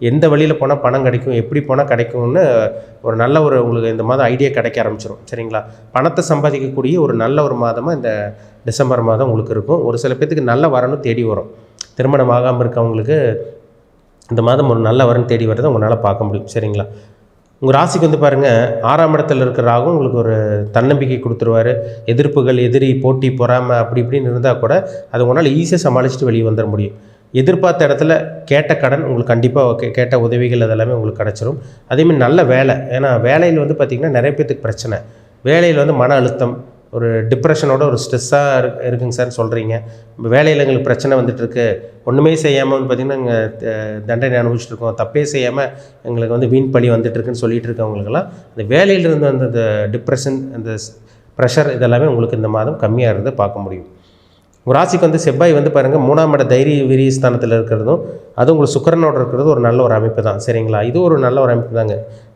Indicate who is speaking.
Speaker 1: எந்த வழியில் போனால் பணம் கிடைக்கும் எப்படி போனால் கிடைக்கும்னு ஒரு நல்ல ஒரு உங்களுக்கு இந்த மாதம் ஐடியா கிடைக்க ஆரம்பிச்சிடும் சரிங்களா? பணத்தை சம்பாதிக்கக்கூடிய ஒரு நல்ல ஒரு மாதமாக இந்த டிசம்பர் மாதம் உங்களுக்கு இருக்கும். ஒரு சில பேர்த்துக்கு நல்ல வரணும் தேடி வரும். திருமணம் ஆகாமல் இருக்கவங்களுக்கு இந்த மாதம் ஒரு நல்ல வரன் தேடி வரதை உங்களால் பார்க்க முடியும். சரிங்களா? உங்கள் ராசிக்கு வந்து பாருங்கள் ஆறாம் இடத்துல இருக்கிற ராகும் உங்களுக்கு ஒரு தன்னம்பிக்கை கொடுத்துருவாரு. எதிர்ப்புகள் எதிரி போட்டி பொறாமை அப்படி இப்படின்னு இருந்தால் கூட அதை உங்களால் ஈஸியாக சமாளிச்சுட்டு வெளியே வந்துட முடியும். எதிர்பார்த்த இடத்துல கேட்ட கடன் உங்களுக்கு கண்டிப்பாக கேட்ட உதவிகள் அதெல்லாமே உங்களுக்கு கிடச்சிரும். அதேமாதிரி நல்ல வேலை ஏன்னா வேலையில் வந்து பார்த்திங்கன்னா நிறைய பேர்த்துக்கு பிரச்சனை. வேலையில் வந்து மன அழுத்தம் ஒரு டிப்ரெஷனோட ஒரு ஸ்ட்ரெஸ்ஸாக இரு இருக்குங்க சார் சொல்கிறீங்க வேலையில் எங்களுக்கு பிரச்சனை வந்துட்டுருக்கு. ஒன்றுமே செய்யாமல் வந்து பார்த்திங்கன்னா இங்கே தண்டனை அனுபவிச்சுட்டு இருக்கோம் தப்பே செய்யாமல் எங்களுக்கு வந்து வீண் பழி வந்துட்டுருக்குன்னு சொல்லிட்டு இருக்கவங்களுக்கெல்லாம் அந்த வேலையிலிருந்து அந்த அந்த டிப்ரெஷன் அந்த ப்ரெஷர் இதெல்லாமே உங்களுக்கு இந்த மாதம் கம்மியாக இருந்து பார்க்க முடியும். உங்கள் ராசிக்கு வந்து செவ்வாய் வந்து பாருங்கள் மூணாம் இட தைரிய விரிய ஸ்தானத்தில் இருக்கிறதும் அது உங்களுக்கு சுக்கரனோட இருக்கிறது ஒரு நல்ல ஒரு அமைப்பு தான். சரிங்களா? இது ஒரு நல்ல ஒரு அமைப்பு தாங்க.